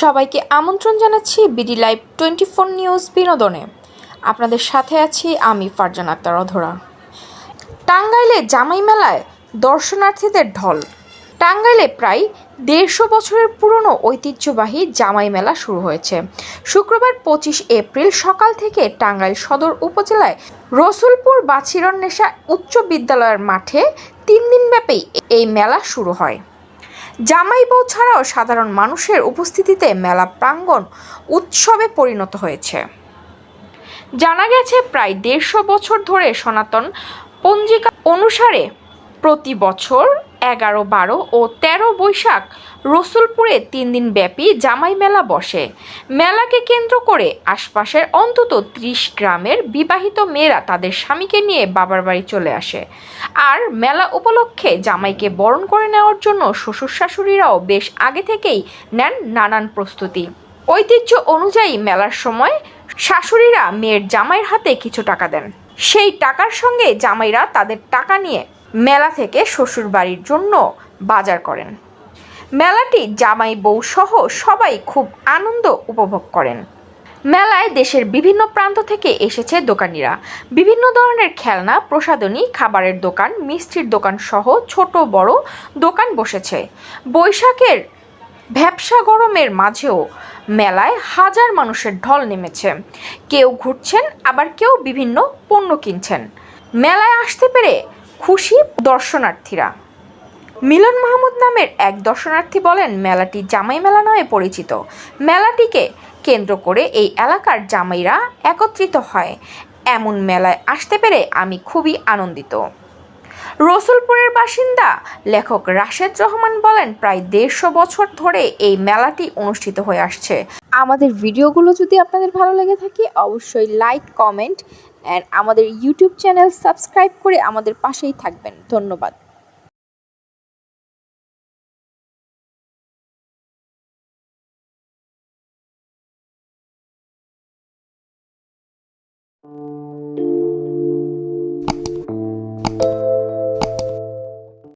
সবাইকে আমন্ত্রণ জানাচ্ছি BD live twenty four news বিনোদনে। আপনাদের সাথে আছি আমি ফারজান আক্তার অধরা। টাঙ্গাইলে জামাই মেলায় দর্শনার্থীদের ঢল। টাঙ্গাইলে প্রায় দেড়শো বছরের পুরনো ঐতিহ্যবাহী জামাই মেলা শুরু হয়েছে। শুক্রবার পঁচিশ এপ্রিল সকাল থেকে টাঙ্গাইল সদর উপজেলায় রসুলপুর বাছিরন্নেশা উচ্চ বিদ্যালয়ের মাঠে তিন দিনব্যাপী এই মেলা শুরু হয়। জামাই বউ ছাড়াও সাধারণ মানুষের উপস্থিতিতে মেলা প্রাঙ্গণ উৎসবে পরিণত হয়েছে। জানা গেছে, প্রায় দেড়শো বছর ধরে সনাতন পঞ্জিকা অনুসারে প্রতি বছর এগারো বারো ও তেরো বৈশাখ রসুলপুরে তিন দিন ব্যাপী জামাই মেলা বসে। মেলাকে কেন্দ্র করে আশপাশের অন্তত ত্রিশ গ্রামের বিবাহিত মেয়েরা তাদের স্বামীকে নিয়ে বাবার বাড়ি চলে আসে। আর মেলা উপলক্ষে জামাইকে বরণ করে নেওয়ার জন্য শ্বশুর শাশুড়িরাও বেশ আগে থেকেই নেন নানান প্রস্তুতি। ঐতিহ্য অনুযায়ী মেলার সময় শাশুড়িরা মেয়ের জামাইয়ের হাতে কিছু টাকা দেন। সেই টাকার সঙ্গে জামাইরা তাদের টাকা নিয়ে মেলা থেকে শ্বশুর বাড়ির জন্য বাজার করেন। মেলাটি জামাই বউ সহ সবাই খুব আনন্দ উপভোগ করেন। মেলায় দেশের বিভিন্ন প্রান্ত থেকে এসেছে দোকানিরা। বিভিন্ন ধরনের খেলনা, প্রসাধনী, খাবারের দোকান, মিষ্টির দোকান সহ ছোট বড় দোকান বসেছে। বৈশাখের ভ্যাবসা গরমের মাঝেও মেলায় হাজার মানুষের ঢল নেমেছে। কেউ ঘুরছেন, আবার কেউ বিভিন্ন পণ্য কিনছেন। মেলায় আসতে পেরে খুশি দর্শনার্থীরা। মিলন মাহমুদ নামের এক দর্শনার্থী বলেন, মেলাটি জামাই মেলা নামে পরিচিত। মেলাটিকে কেন্দ্র করে এই এলাকার জামাইরা একত্রিত হয়। এমন মেলায় আসতে পেরে আমি খুবই আনন্দিত। রসুলপুরের বাসিন্দা লেখক রাশেদ রহমান বলেন, প্রায় দেড়শো বছর ধরে এই মেলাটি অনুষ্ঠিত হয়ে আসছে। আমাদের ভিডিওগুলো যদি আপনাদের ভালো লেগে থাকে, অবশ্যই লাইক কমেন্ট অ্যান্ড আমাদের ইউটিউব চ্যানেল সাবস্ক্রাইব করে আমাদের পাশেই থাকবেন। ধন্যবাদ।